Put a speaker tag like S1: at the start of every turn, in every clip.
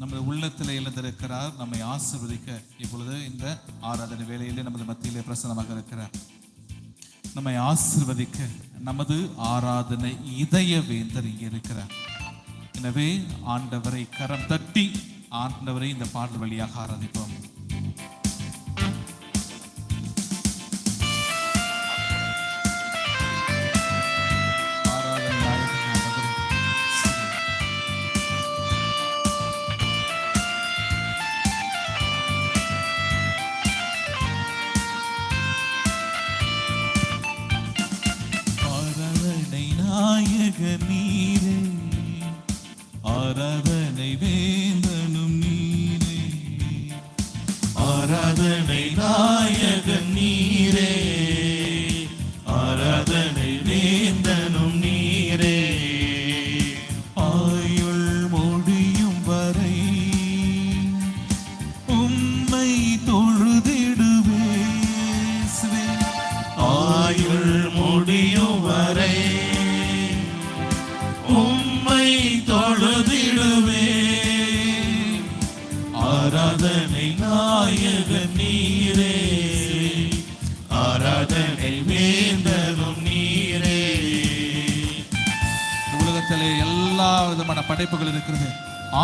S1: நமது உள்ளத்தில் எழுந்திருக்கிறார். நம்மை ஆசீர்வதிக்க இப்பொழுது இந்த ஆராதனை வேலையிலே நமது மத்தியிலே பிரசனமாக இருக்கிறார். நம்மை ஆசீர்வதிக்க நமது ஆராதனை இதய வேந்தர் இங்கே இருக்கிறார். எனவே ஆண்டவரை கரம் தட்டி ஆண்டவரை இந்த பாடல் வழியாக ஆராதிப்போம். ஆராதனை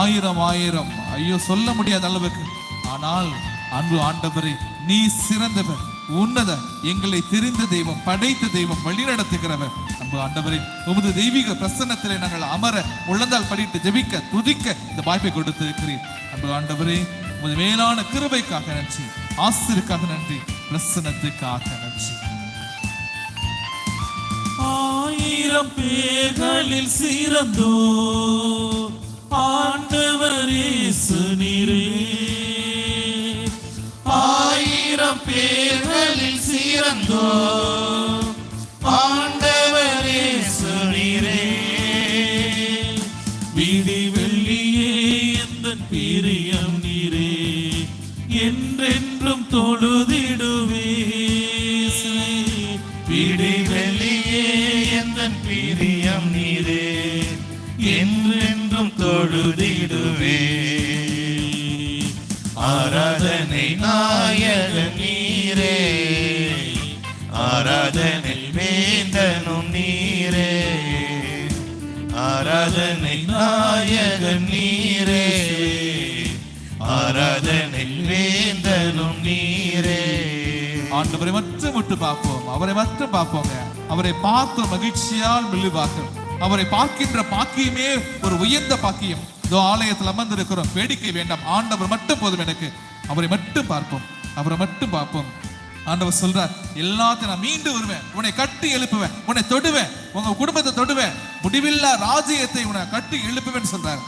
S1: ஆயிரம் ஆயிரம். ஐயோ சொல்ல முடியாத அளவுக்கு. ஆனால் அன்பு ஆண்டவரே நீ சிறந்தவர் உன்னத எங்களை தெரிந்த தெய்வம் படைத்த தெய்வம் வழிநடத்துகிறவர் அன்பு ஆண்டவரே உமது தெய்வீக பிரசன்னத்திலே நாங்கள் அமர முழந்தால் படிட்டு ஜெபிக்க துதிக்க இந்த வாய்ப்பை கொடுத்து இருக்கிறீர் அன்பு ஆண்டவரே உமது மேலான கிருபைக்காக நன்றி ஆசிரியருக்காக நன்றி பிரசன்னத்துக்காக நன்றி.
S2: ஆயிரம் பேர்களில் சிறந்தோ ஆண்டவர் நீரே. ஆயிரம் பேர்களில் சிறந்தோ. ஆண்டவர் நீரே. விடி வெள்ளியே எந்த பிரியம் நீரே. என்றென்றும் தொழுதிடுவே ஆராதனை நாயக நீரே. ஆராதனை வேந்தனும் நீரே. ஆராதனை நாயக நீரே. ஆராதனை வேந்தனும் நீரே.
S1: ஆண்டவரை மட்டும் விட்டு பார்ப்போம். அவரை மட்டும் பார்ப்போங்க. அவரை பார்த்து மகிழ்ச்சியால் மெல்லுவார்கள். அவரை பார்க்கின்ற பாக்கியமே ஒரு உயர்ந்த பாக்கியம். இதோ ஆலயத்தில் அமர்ந்திருக்கிறோம். வேடிக்கை வேண்டாம். ஆண்டவர் மட்டும் போதும் எனக்கு. அவரை மட்டும் பார்ப்போம். அவரை மட்டும் பார்ப்போம். ஆண்டவர் சொல்றார் எல்லாத்தையும் நான் மீண்டு வருவேன். உன்னை கட்டி எழுப்புவேன். உன்னை தொடுவேன். உங்க குடும்பத்தை தொடுவேன். முடிவில்லா ராஜ்யத்தை உன்னை கட்டி எழுப்புவேன் சொல்றார்.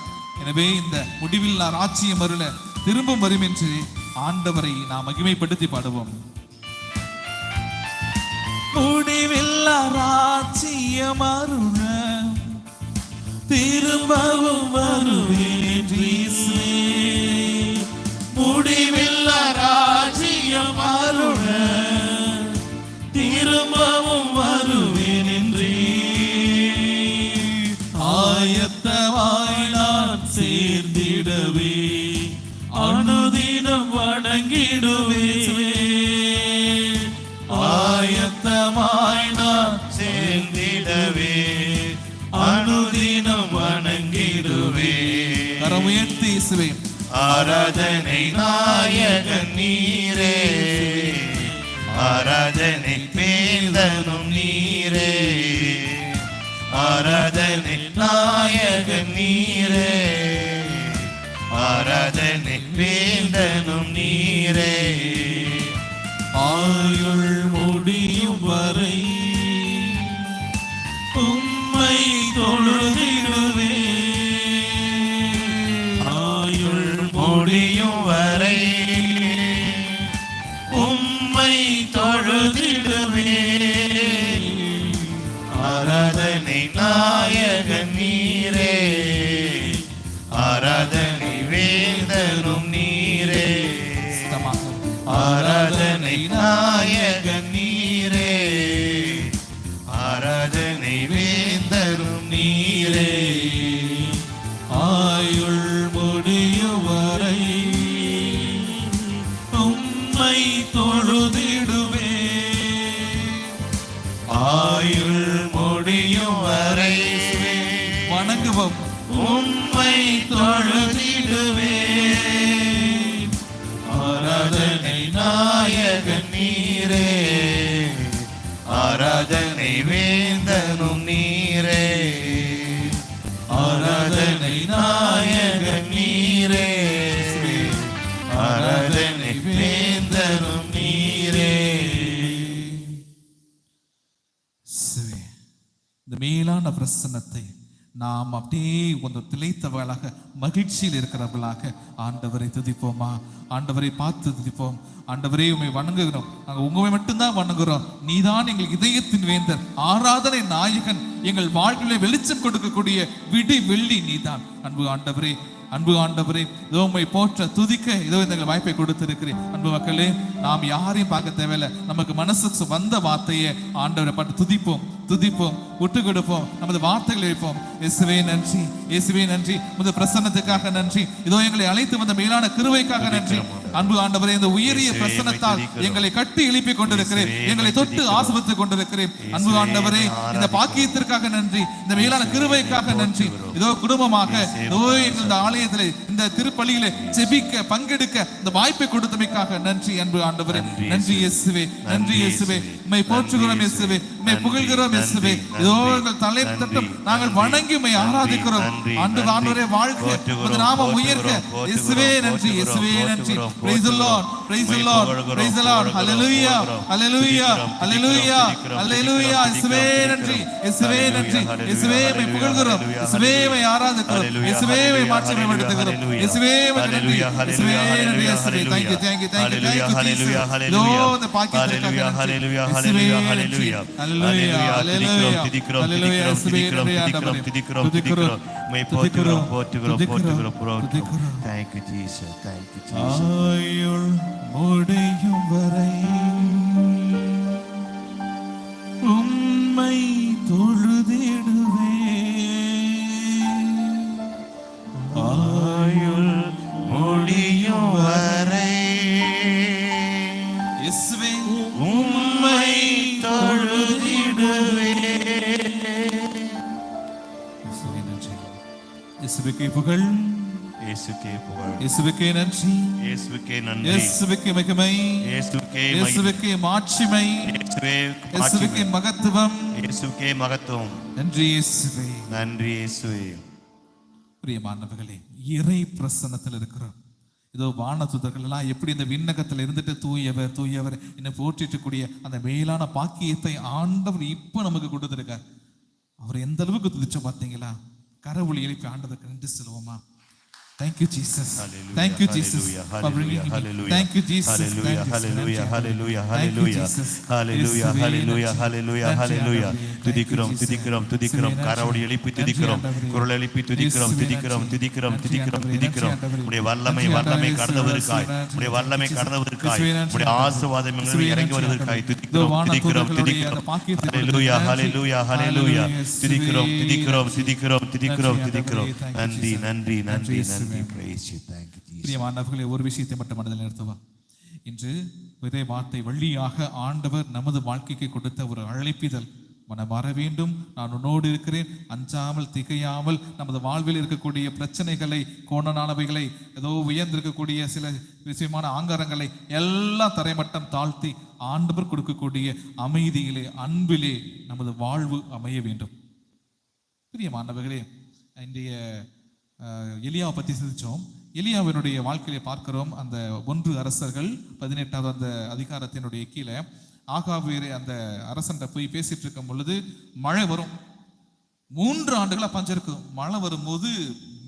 S1: எனவே இந்த முடிவில்லா ராஜ்யம் வருல திரும்பும் வரும் என்று ஆண்டவரை நாம் மகிமைப்படுத்தி பாடுவோம்.
S2: முடிவில்ல ராஜ்யம் அருண திரும்பவும் வருவேன் முடிவில்ல
S1: ராஜ்
S2: ஆராதனை நாயக நீரே. ஆராதனை பேந்தனும் நீரே. ஆராதனை நாயக நீரே. ஆராதனை பேந்தனும் நீரே. ஆராதனை வேந்தனும் நீரே. ஆராதனை நாயகன் நீரே. ஆராதனை வேந்தனும் நீரே.
S1: இந்த மேலான பிரசன்னத்தை நாம் அப்படியே கொஞ்சம் திளைத்தவர்களாக மகிழ்ச்சியில் இருக்கிறவர்களாக ஆண்டவரை துதிப்போமா? ஆண்டவரை பார்த்து துதிப்போம். ஆண்டவரே உண்மை வணங்குகிறோம். நாங்கள் உங்களை மட்டும்தான் வணங்குகிறோம். நீதான் எங்கள் இதயத்தின் வேந்தர் ஆராதனை நாயகன். எங்கள் வாழ்க்கையில வெளிச்சம் கொடுக்கக்கூடிய விடி வெள்ளி நீதான். அன்பு ஆண்டவரே அன்பு ஆண்டவரே இதோ உண்மை போற்ற துதிக்க இதோ இந்த வாய்ப்பை கொடுத்திருக்கிறேன் அன்பு மக்களே நாம் யாரையும் பார்க்க தேவையில்லை. நமக்கு மனசுக்கு வந்த வார்த்தையை ஆண்டவரை பார்த்து துதிப்போம் துதிப்போம் விட்டு கொடுப்போம் நமது வார்த்தைகளை வைப்போம். இயேசுவே நன்றி இயேசுவே நன்றி. முதல் பிரசன்னத்துக்காக நன்றி. இதோ எங்களை அழைத்து வந்த மேலான கிருவைக்காக நன்றி. அன்பு ஆண்டவரே இந்த உயரிய பிரசன்னத்தால் எங்களை கட்டி எழுப்பி கொண்டிருக்கிறேன் எங்களை தொட்டு ஆசிர்வதித்துக் கொண்டிருக்கிறேன் அன்பு ஆண்டவரே இந்த பாக்கியத்திற்காக நன்றி. இந்த மேலான கிருபைக்காக நன்றி. இதோ குடும்பமாக இந்த ஆலயத்திலே இந்த திருப்பலியிலே செபிக்க பங்கெடுக்க இந்த வாய்ப்பை கொடுத்தமைக்காக நன்றி அன்பு ஆண்டவரே. நன்றி இயேசுவே நன்றி இயேசுவே. உம்மை போற்றுகிறோம் இயேசுவே. உம்மை புகழ்கிறோம் இயேசுவே இதோ எங்கள் தலை தட்டும் நாங்கள் வணங்கி உம்மை ஆராதிக்கிறோம்
S2: நன்றி.
S1: ஆண்டவரே வாழ்க
S2: போற்றுகிறோம்,
S1: உமது நாமம் உயர்க இயேசுவே நன்றி இயேசுவே நன்றி the lord
S2: புகழ்கிறோம்,
S1: hallelujah
S2: புகழ்கிறோம்,
S1: hallelujah
S2: துதிக்கிறோம்,
S1: hallelujah
S2: துதிக்கிறோம்,
S1: hallelujah இயேசுவே நன்றி. இயேசுவே நன்றி இயேசுவே மை
S2: hallelujah,
S1: புகழ்கிறோம் இயேசுவே மை
S2: hallelujah.
S1: ஆராதிக்கிறோம் இயேசுவே மை
S2: hallelujah,
S1: மாற்றி மேம்படுத்துகிறோம். இயேசுவே நன்றி இயேசுவே நன்றி இயேசுவே thank you thank you thank you thank you
S2: Hallelujah, hallelujah, hallelujah. Hallelujah, hallelujah, hallelujah. Hallelujah
S1: Hallelujah,
S2: துதிக்கிறோம், இயேசுக்கே புகழ்.
S1: இயேசுவுக்கே நன்றி.
S2: இயேசுக்கே நன்றி.
S1: இயேசுவுக்கு மகிமை.
S2: இயேசுக்கே மகி-
S1: இயேசுவுக்கு மாட்சிமை.
S2: இயேசுவே
S1: இயேசுவுக்கு
S2: மாட்சிமை.
S1: மகத்துவம்.
S2: இயேசுக்கே மகத்துவம்.
S1: நன்றி இயேசுவே.
S2: நன்றி இயேசுவே.
S1: பிரியமானவர்களே இறை பிரசன்னத்தில் இருக்கிறோம். இதோ வானதுதர்கள் எல்லாம் எப்படி இந்த விண்ணகத்தில் இருந்துட்டு தூயவர் தூயவர் என்ன போற்றிட்டு கூடிய அந்த மேலான பாக்கியத்தை ஆண்டவர் இப்போ நமக்கு கொடுத்துருக்கார். அவர் எந்த அளவுக்கு துதிச்சோம் பார்த்தீங்களா கரவொளி எழுப்பி ஆண்டவருக்கு நன்றி சொல்லுவோமா? Thank you, Jesus.
S2: Hallelujah,
S1: Thank you, Jesus,
S2: hallelujah, hallelujah,
S1: Thank you, Jesus.
S2: hallelujah, hallelujah, hallelujah, hallelujah,
S1: Jesus.
S2: hallelujah, hallelujah, hallelujah, hallelujah. துதிக்கிறோம். துதிக்கிறோம் துதிக்கிறோம் கரவடி. எழுப்பி துதிக்கிறோம். குரல் எழுப்பி துதிக்கிறோம் துதிக்கிறோம். துதிக்கிறோம் துதிக்கிறோம். துதிக்கிறோம். உடைய வல்லமை வல்லமை. கடந்தவருக்காய் உடைய. வல்லமை. கடந்தவருக்காய் உடைய. ஆசீர்வாதம் இறங்கி வருவதற்காய். துதிக்கிறோம் துதிக்கிறோம் துதிக்கிறோம் ஹalleluya ஹalleluya. ஹalleluya
S1: Hallelujah.
S2: துதிக்கிறோம் துதிக்கிறோம். துதிக்கிறோம் துதிக்கிறோம் துதிக்கிறோம் நன்றி. நன்றி
S1: நன்றி,
S2: நன்றி
S1: பிரியமானவர்களே ஒரு விஷயத்தை மட்டும் மனதில் நிறுத்துவா? இன்று விதை வார்த்தை வழியாக ஆண்டவர் நமது வாழ்க்கைக்கு கொடுத்த ஒரு அழைப்பிதழ். மனம் வர வேண்டும் நான் உன்னோடு இருக்கிறேன் அஞ்சாமல் திகையாமல் நமது வாழ்வில் இருக்கக்கூடிய பிரச்சனைகளை கோணனானவைகளை ஏதோ உயர்ந்திருக்கக்கூடிய சில விஷயமான ஆங்காரங்களை எல்லாம் தரைமட்டம் தாழ்த்தி ஆண்டவர் கொடுக்கக்கூடிய அமைதியிலே அன்பிலே நமது வாழ்வு அமைய வேண்டும். பிரியமானவர்களே இன்றைய எலியாவை பற்றி சிந்தித்தோம் எலியாவினுடைய வாழ்க்கையில பார்க்கிறோம் அந்த ஒன்று அரசர்கள் பதினெட்டாவது அந்த அதிகாரத்தினுடைய கீழே. ஆகாவேறு அந்த அரசன்ட்ட போய் பேசிட்டு இருக்கும் பொழுது மழை வரும். மூன்று ஆண்டுகளாக பஞ்சம் இருக்கும் மழை வரும்போது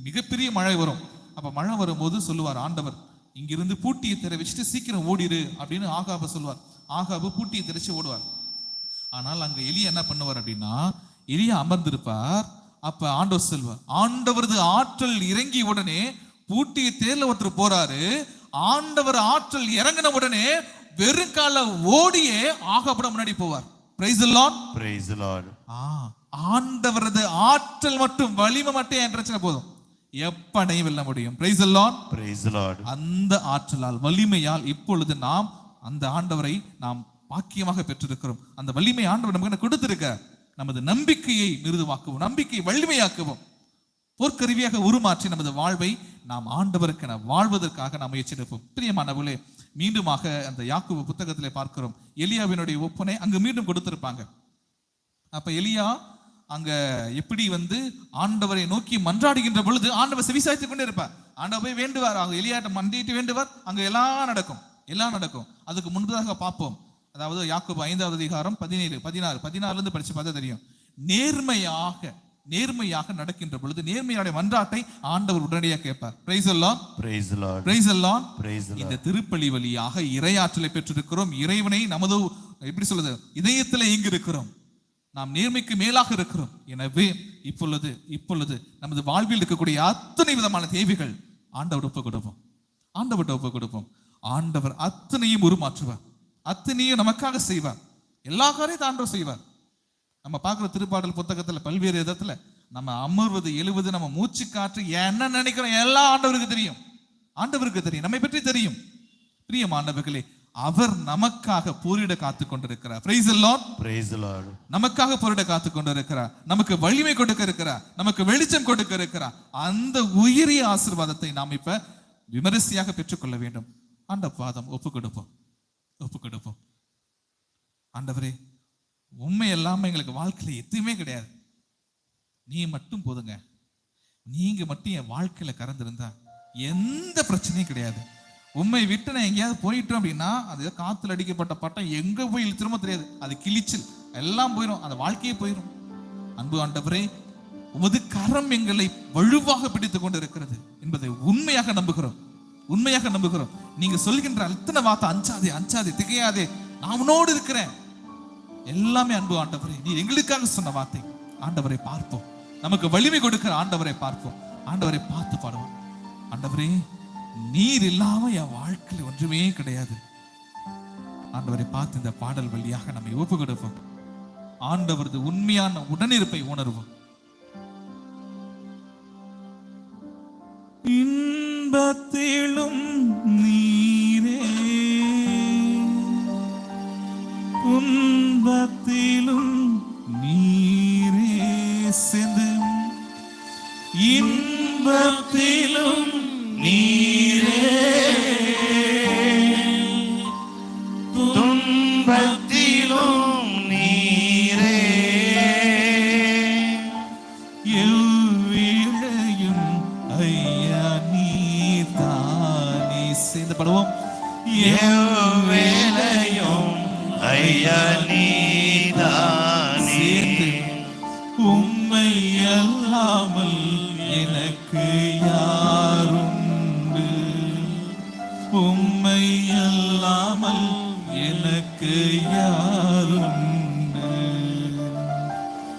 S1: மிகப்பெரிய மழை வரும். அப்போ மழை வரும்போது சொல்லுவார் ஆண்டவர் இங்கிருந்து பூட்டியை திற வச்சுட்டு சீக்கிரம் ஓடிடு அப்படின்னு ஆகாப சொல்லுவார். ஆகாபு பூட்டியை தெரிச்சு ஓடுவார். ஆனால் அங்கே எலியா என்ன பண்ணுவார் அப்படின்னா எலியா அமர்ந்திருப்பார். அப்ப ஆண்டவர் செல்வார் ஆண்டவரது ஆற்றல் இறங்கி உடனே பூட்டிய தேர்ல ஒருத்தர் போறாரு. ஆண்டவர் ஆற்றல் இறங்கின உடனே வெறுங்கால ஓடியே ஆகாபுடம் முன்னாடி போவார். Praise
S2: praise the lord.
S1: ஆண்டவரது ஆற்றல் மட்டும் வலிமை மட்டும் என்றச்சுனா போதும். எப்பனையும் வெல்ல முடியும். Praise
S2: praise the lord.
S1: அந்த ஆற்றலால் வலிமையால் இப்பொழுது நாம் அந்த ஆண்டவரை நாம் பாக்கியமாக பெற்றிருக்கிறோம். அந்த வலிமை ஆண்டவர் நமக்கு கொடுத்திருக்க நமது நம்பிக்கையை மிருதுவாக்கவும் நம்பிக்கையை வலிமையாக்கவும் போர்க்கருவியாக உருமாற்றி நமது வாழ்வை நாம் ஆண்டவருக்கென வாழ்வதற்காக நாம் முயற்சிப்போம் பிரியமானவர்களே மீண்டுமாக அந்த யாக்குவ புத்தகத்திலே பார்க்கிறோம். எலியாவினுடைய ஒப்பனை அங்கு மீண்டும் கொடுத்திருப்பாங்க. அப்ப எலியா அங்க எப்படி வந்து ஆண்டவரை நோக்கி மன்றாடுகின்ற பொழுது ஆண்டவர் செவிசாய்த்து கொண்டே இருப்பார் ஆண்டவர் போய் வேண்டுவார். அவங்க எலியாட்ட மண்டிட்டு வேண்டுவார். அங்க எல்லாம் நடக்கும். எல்லாம் நடக்கும். அதுக்கு முன்பதாக பார்ப்போம். அதாவது யாக்கோபு ஐந்தாவது அதிகாரம் பதினேழு பதினாறு பதினாறுல இருந்து படிச்சு பார்த்தா தெரியும். நேர்மையாக நேர்மையாக நடக்கின்ற பொழுது நேர்மையான மன்றாட்டை ஆண்டவர் உடனடியாக கேட்பார். பிரைஸ் எல்லாம்
S2: Praise the Lord.
S1: பிரைஸ் எல்லாம்
S2: Praise the Lord.
S1: இந்த திருப்பலி வழியாக இறையாற்றலை பெற்றிருக்கிறோம். இறைவனை நமது எப்படி சொல்லுது இதயத்துல இங்கு இருக்கிறோம் நாம் நேர்மைக்கு மேலாக இருக்கிறோம். எனவே இப்பொழுது இப்பொழுது நமது வாழ்வில் இருக்கக்கூடிய அத்தனை விதமான தேவைகள் ஆண்டவர் ஒப்பு கொடுப்போம் ஆண்டவர்கிட்ட ஒப்பு கொடுப்போம் ஆண்டவர் அத்தனையும் உருமாற்றுவார். அத்தனையும் நமக்காக செய்வார். எல்லா காரியத்தையும் ஆண்டவர் செய்வார். நம்ம பார்க்குற திருப்பாடல் புத்தகத்துல பல்வேறு விதத்துல நம்ம அமர்வது எழுவது நம்ம மூச்சு காற்று என்ன நினைக்கிறோம். எல்லாம் ஆண்டவருக்கு தெரியும். ஆண்டவருக்கு தெரியும். நம்மை பற்றி தெரியும். பிரியமானவர்களே அவர் நமக்காக போரிட காத்து கொண்டிருக்கிறார். Praise
S2: Praise the Lord.
S1: நமக்காக போரிட காத்து கொண்டிருக்கிறார். நமக்கு வலிமை கொடுக்க இருக்கிறார். நமக்கு வெளிச்சம் கொடுக்க இருக்கிறார். அந்த உயரிய ஆசீர்வாதத்தை நாம் இப்ப விமரிசையாக பெற்றுக்கொள்ள வேண்டும். ஆண்ட பாதம் ஒப்பு கொடுப்போம். ஒப்பு கொடுப்போம் ஆண்டவரே உண்மை எல்லாமே எங்களுக்கு வாழ்க்கையில் எதுவுமே கிடையாது. நீ மட்டும் போதுங்க. நீங்க மட்டும் என் வாழ்க்கையில கறந்துருந்தா எந்த பிரச்சனையும் கிடையாது. உண்மை விட்டு நான் எங்கேயாவது போயிட்டோம் அப்படின்னா அது ஏதோ காத்துல அடிக்கப்பட்ட பட்டம் எங்க போய் திரும்ப தெரியாது. அது கிழிச்சல். எல்லாம் போயிடும் அந்த வாழ்க்கையே போயிடும் அன்பு ஆண்டவரே உமது கரம் எங்களை வலுவாக பிடித்து கொண்டு இருக்கிறது என்பதை உண்மையாக நம்புகிறோம். உண்மையாக நம்புகிறோம். நீங்க சொல்கின்ற அத்தனை வார்த்தை அஞ்சாதே அஞ்சாதே திகையாதே. நான் உன்னோடு இருக்கிறேன். எல்லாமே அன்பு ஆண்டவரே. நீ எங்களுக்காக சொன்ன வார்த்தை. ஆண்டவரை பார்ப்போம். நமக்கு வலிமை கொடுக்கிற ஆண்டவரை பார்ப்போம். ஆண்டவரை பார்த்து பாடுவோம். ஆண்டவரே நீர் இல்லாம என் வாழ்க்கையில் ஒன்றுமே கிடையாது. ஆண்டவரை பார்த்து இந்த பாடல் வழியாக நம்மை ஒப்பு கொடுப்போம் ஆண்டவரது உண்மையான உடனிருப்பை உணர்வோம். இன்பத்தில்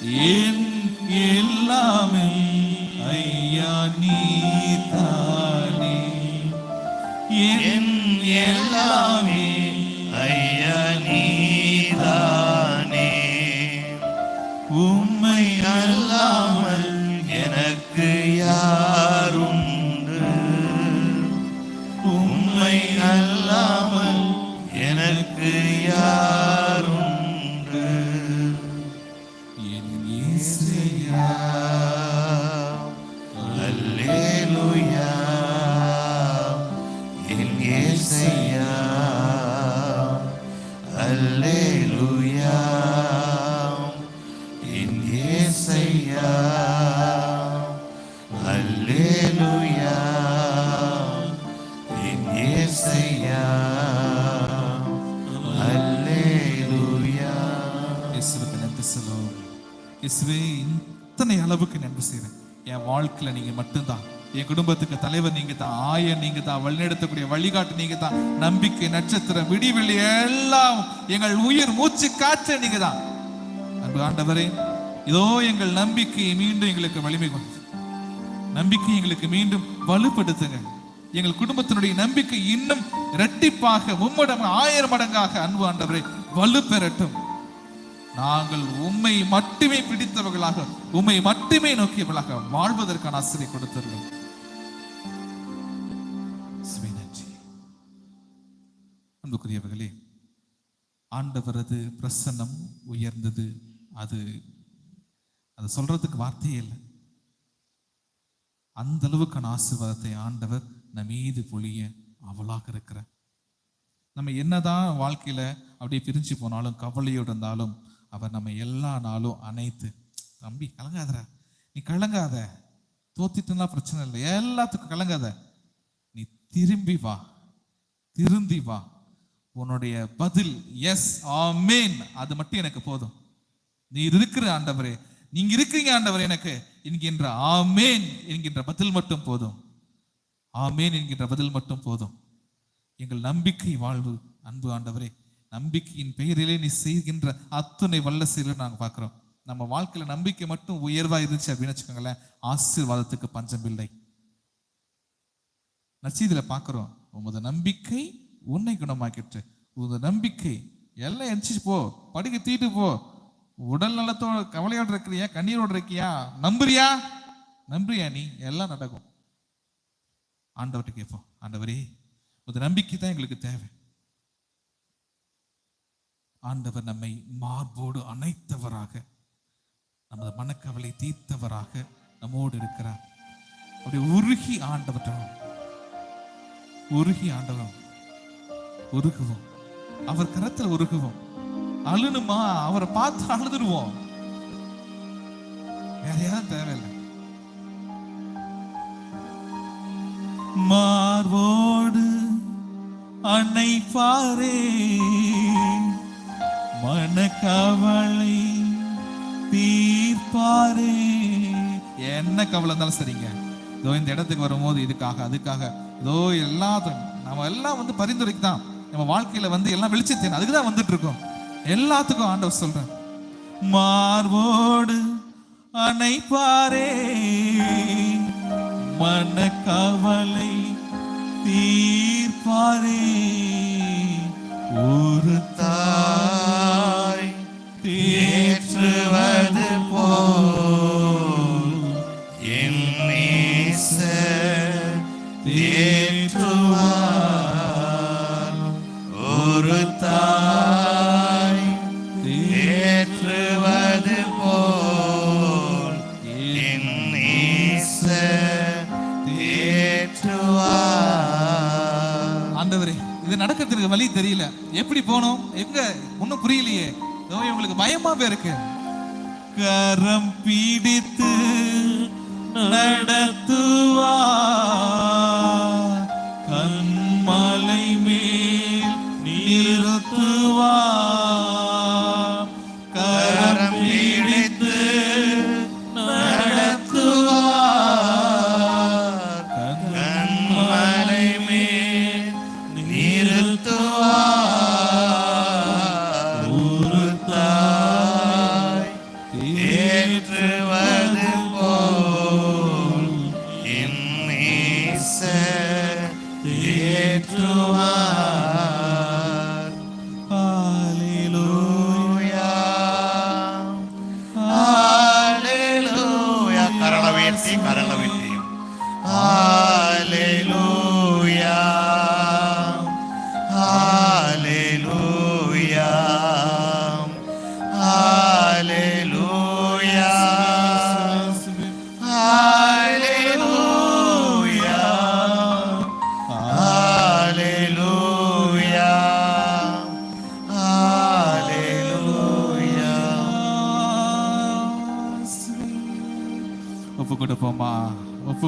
S1: என் இத்தனை அளவுக்கு நன்றி செய்கிறேன் என் வாழ்க்கையில நீங்க மட்டும்தான். என் குடும்பத்துக்கு தலைவர் நீங்க தான் ஆயன் நீங்க தான் வழிநடத்தக்கூடிய வழிகாட்டு நீங்க தான் நம்பிக்கை நட்சத்திரம் விடிவெளி எல்லாம் எங்கள் உயிர் மூச்சு காற்று நீங்க தான் அன்பு ஆண்டவரே இதோ எங்கள் நம்பிக்கையை மீண்டும் எங்களுக்கு வலிமை கொண்டு நம்பிக்கை எங்களுக்கு மீண்டும் வலுப்படுத்துங்க. எங்கள் குடும்பத்தினுடைய நம்பிக்கை இன்னும் இரட்டிப்பாக மும்மடங்கு ஆயிரம் மடங்காக அன்பு ஆண்டவரை வலு பெறட்டும். நாங்கள் உம்மை மட்டுமே பிடித்தவர்களாக உம்மை மட்டுமே நோக்கியவர்களாக வாழ்வதற்கான ஆசிரியை கொடுத்தீர்கள் அன்புக்குரியவர்களே ஆண்டவரது பிரசன்னம் உயர்ந்தது. அது அது சொல்றதுக்கு வார்த்தையே இல்லை. அந்த அளவுக்கான ஆசீர்வாதத்தை ஆண்டவர் நம் மீது பொழிய அவளாக இருக்கிற. நம்ம என்னதான் வாழ்க்கையில அப்படியே பிரிஞ்சு போனாலும் கவலையோடு இருந்தாலும் அவர் நம்ம எல்லா நாளும் அனைத்து தம்பி கலங்காதடா. நீ கலங்காத. தோத்திட்டுனா பிரச்சனை இல்லை. எல்லாத்துக்கும் கலங்காத. நீ திரும்பி வா. திருந்தி வா. உன்னுடைய பதில் எஸ் ஆமேன் அது மட்டும் எனக்கு போதும். நீ இருக்கிற ஆண்டவரே. நீங்க இருக்கிறீங்க ஆண்டவர் எனக்கு என்கின்ற ஆமேன் என்கின்ற பதில் மட்டும் போதும். ஆமேன் என்கின்ற பதில் மட்டும் போதும். எங்கள் நம்பிக்கை வாழ்வு அன்பு ஆண்டவரே நம்பிக்கையின் பெயரிலே நீ செய்கின்ற அத்துணை வல்ல செயலை நாங்கள் பார்க்குறோம். நம்ம வாழ்க்கையில் நம்பிக்கை மட்டும் உயர்வாக இருந்துச்சு அப்படின்னு வச்சுக்கோங்களேன் ஆசீர்வாதத்துக்கு பஞ்சம் இல்லை பார்க்குறோம். உமது நம்பிக்கை உன்னை குணமாக்கிட்டு உமது நம்பிக்கை எல்லாம் எரிச்சிச்சு போ படிக்க தீட்டு போ. உடல் நலத்தோட கவலையோட இருக்கிறியா கண்ணீரோடு இருக்கியா நம்புறியா? நம்புறியா நீ? எல்லாம் நடக்கும். ஆண்டவர்கிட்ட கேட்போம் ஆண்டவரே ஒரு நம்பிக்கை தான் எங்களுக்கு தேவை. ஆண்டவர் நம்மை மார்போடு அணைத்தவராக நமது மனக்கவலை தீர்த்தவராக நம்மோடு இருக்கிறார். அப்படி உருகி ஆண்டவர்கிட்ட உருகி ஆண்டவன் உருகுவோம். அவர் கரத்தில் உருகுவோம். அழுணுமா? அவரை பார்த்து அழுதுடுவோம் வேற யாரும் தேவையில்லை. மார்போடு அணைப்பாரே. மனக்கவலை தீர்ப்பாரே. என்ன கவலை இருந்தாலும் சரிங்க. இதோ இந்த இடத்துக்கு வரும்போது இதுக்காக அதுக்காக இதோ எல்லாத்தையும் நம்ம எல்லாம் வந்து பரிந்துரைக்கு தான் நம்ம வாழ்க்கையில வந்து எல்லாம் வெளிச்சத்தேன் அதுக்கு தான் வந்துட்டு இருக்கோம் எல்லாத்துக்கும் ஆண்டவர் சொல்றேன் மார்போடு அணைப்பாரே. மன கவலை தீர்ப்பாரே. ஒரு தா நடக்கிறதுக்கு வழி தெரியல. எப்படி போனோம்? எங்க? ஒன்னும் புரியலையே. உங்களுக்கு பயமா இருக்கு கரம் பீடித்து நடத்துவா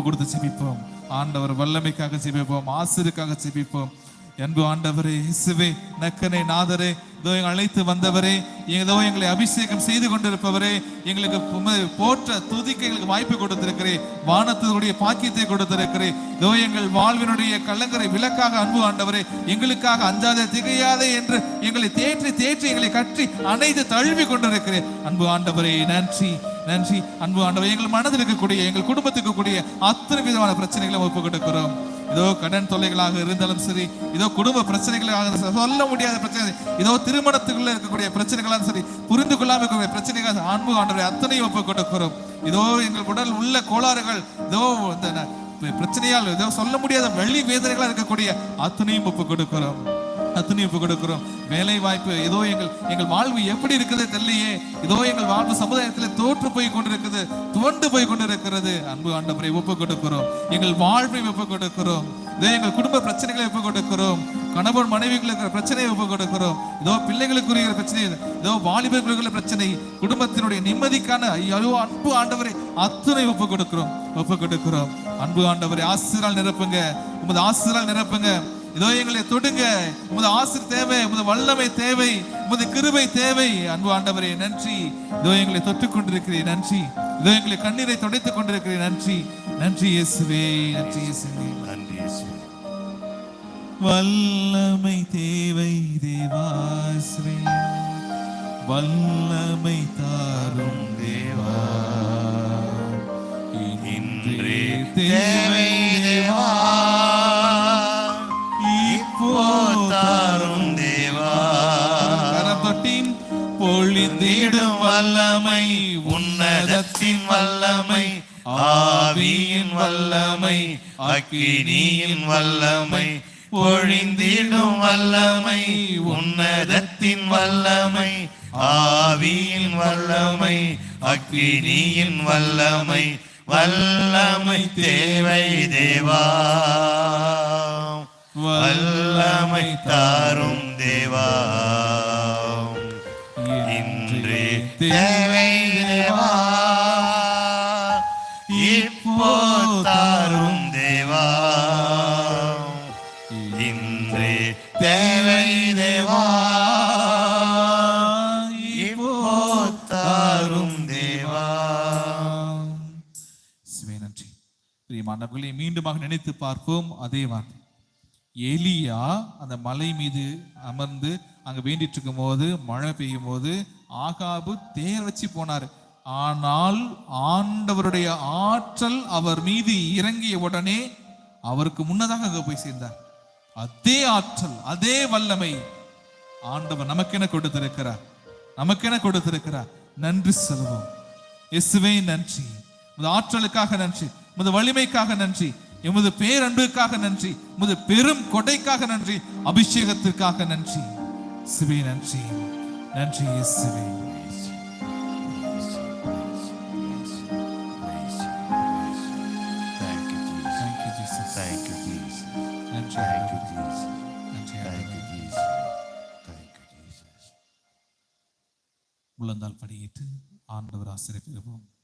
S1: ஒப்பு கொடுத்து ஜெபிப்போம் ஆண்டவர் வல்லமைக்காக ஜெபிப்போம் ஆசிரியக்காக ஜெபிப்போம் அன்பு ஆண்டவரே இசுவே நக்கனே நாதரே இதோ எங்களை அழைத்து வந்தவரே ஏதோ எங்களை அபிஷேகம் செய்து கொண்டிருப்பவரே எங்களுக்கு போற்ற துதிக்க எங்களுக்கு வாய்ப்பு கொடுத்திருக்கிறேன் வானத்தினுடைய பாக்கியத்தை கொடுத்திருக்கிறேன் இதோ எங்கள் வாழ்வினுடைய கள்ளங்கரை விளக்காக அன்பு ஆண்டவரே எங்களுக்காக அஞ்சாத திகையாதே என்று எங்களை தேற்றி தேற்றி எங்களை கற்றி அனைத்து தழுவி கொண்டிருக்கிறேன் அன்பு ஆண்டவரே நன்றி. நன்றி. அன்பு ஆண்டவர் எங்கள் மனதில் இருக்கக்கூடிய எங்கள் குடும்பத்துக்கு கூடிய அத்தனை விதமான பிரச்சனைகளை ஒப்பு கொடுக்கிறோம். இதோ கடன் தொல்லைகளாக இருந்தாலும் சரி இதோ குடும்ப பிரச்சனைகளாக சொல்ல முடியாத பிரச்சனை இதோ திருமணத்துக்குள்ள இருக்கக்கூடிய பிரச்சனைகளாலும் சரி புரிந்து கொள்ளாமல் இருக்கக்கூடிய பிரச்சனைகள் அன்பு ஆண்டவரை அத்தனையும் ஒப்பு கொடுக்கிறோம். இதோ எங்கள் உடல் உள்ள கோளாறுகள் இதோ இந்த பிரச்சனையால் ஏதோ சொல்ல முடியாத வெள்ளி வேதனைகளாக இருக்கக்கூடிய அத்தனையும் ஒப்பு கொடுக்கிறோம். அத்தனையும் ஒப்பு கொடுக்கிறோம் வேலை வாய்ப்பு ஏதோ எங்கள் எங்கள் வாழ்வு எப்படி இருக்குது தெரியலையே. ஏதோ எங்கள் வாழ்வு சமுதாயத்தில் தோற்று போய் கொண்டிருக்குது துவண்டு போய் கொண்டிருக்கிறது. அன்பு ஆண்டவரை ஒப்பு கொடுக்கிறோம். எங்கள் வாழ்வை ஒப்பு கொடுக்கிறோம். இதோ எங்கள் குடும்ப பிரச்சனைகளை ஒப்பு கொடுக்கிறோம். கணவன் மனைவிகளுக்கு இருக்கிற பிரச்சனையை ஒப்பு கொடுக்கிறோம். இதோ பிள்ளைகளுக்குரிய பிரச்சனை இதோ வாலிபர்களுக்குள்ள பிரச்சனை குடும்பத்தினுடைய நிம்மதிக்கான ஐயோ அன்பு ஆண்டவரை அத்தனை ஒப்பு கொடுக்கிறோம். ஒப்பு கொடுக்கிறோம். அன்பு ஆண்டவரை ஆசிரால் நிரப்புங்க. உமது ஆசிரால் நிரப்புங்க. இதோ எங்களை தொடுங்க. உமது ஆசிர் தேவை உமது வல்லமை தேவை உமது கிருபை தேவை. அன்பு ஆண்டவரே நன்றி. இதோ எங்களை தொட்டுக் கொண்டிருக்கிறேன் நன்றி. இதோ எங்களை கண்ணீரை துடைத்துக் கொண்டிருக்கிறேன் நன்றி. நன்றி இயேசுவே நன்றி இயேசுவே.
S2: நன்றி இயேசுவே.
S1: வல்லமை தேவை தேவாஸ்ரீ வல்லமை தாரும் தேவா.
S2: இன்றே
S1: தேவை
S2: தேவை.
S1: பொழிந்திடும் வல்லமை
S2: உன்னதத்தின் வல்லமை ஆவியின் வல்லமை அக்கினியின் வல்லமை பொழிந்திடும் வல்லமை உன்னதத்தின் வல்லமை ஆவியின் வல்லமை அக்கினியின் வல்லமை வல்லமை தேவை தேவா. வல்லமை தாரும் தேவா. தேவை தேவா இப்போ தாரும் தேவா. இன்றே தேவை தேவா இப்போ தாரும் தேவா.
S1: சிவே நன்றி. பிரியமானவர்களை மீண்டுமாக நினைத்து பார்ப்போம் அதே வார்த்தை. எலியா அந்த மலை மீது அமர்ந்து அங்கே வேண்டிட்டு இருக்கும் போது மழை பெய்யும் போது ஆகாபு தேர் வச்சு போனாரு. ஆனால் ஆண்டவருடைய ஆற்றல் அவர் மீது இறங்கிய உடனே அவருக்கு முன்னதாக அங்க போய் சேர்ந்தார். அதே ஆற்றல் அதே வல்லமை ஆண்டவர் நமக்கென கொடுத்திருக்கிறார். நமக்கென கொடுத்திருக்கிறார். நன்றி சொல்வோம். எஸ்வே நன்றி. உமது ஆற்றலுக்காக நன்றி. உமது வலிமைக்காக நன்றி. எமது பேரன்புக்காக நன்றி. உமது பெரும் கொடைக்காக நன்றி. அபிஷேகத்திற்காக நன்றி. சிவே நன்றி நன்றி இயேசுவே
S2: Thank you, Jesus.
S1: Thank you,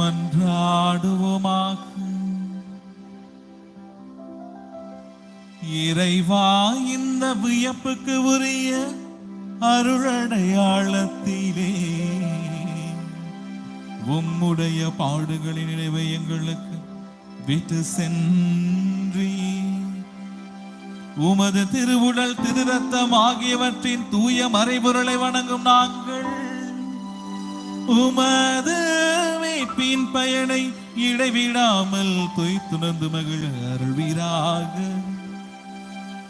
S1: மன்றாடுவோமாக இறைவா இந்த வியப்புக்கு உரிய அருளடையாளத்திலே உம்முடைய பாடுகளின் நினைவை எங்களுக்கு விட்டு சென்றி. உமது திருவுடல் திருரத்தம் ஆகியவற்றின் தூய மறைபொருளை வணங்கும் நாங்கள் உமது மீட்பின் பயனை இடைவிடாமல் தொய்த்துணர்ந்து மகிழ அருள்வீராக.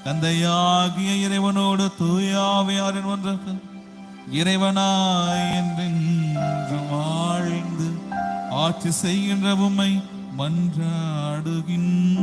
S1: தந்தையாகிய இறைவனோடு தூயாவையாரின் ஒன்று இறைவனாய் என்றென்று வாழ்ந்து ஆட்சி செய்கின்ற உம்மை மன்றாடுகின்ற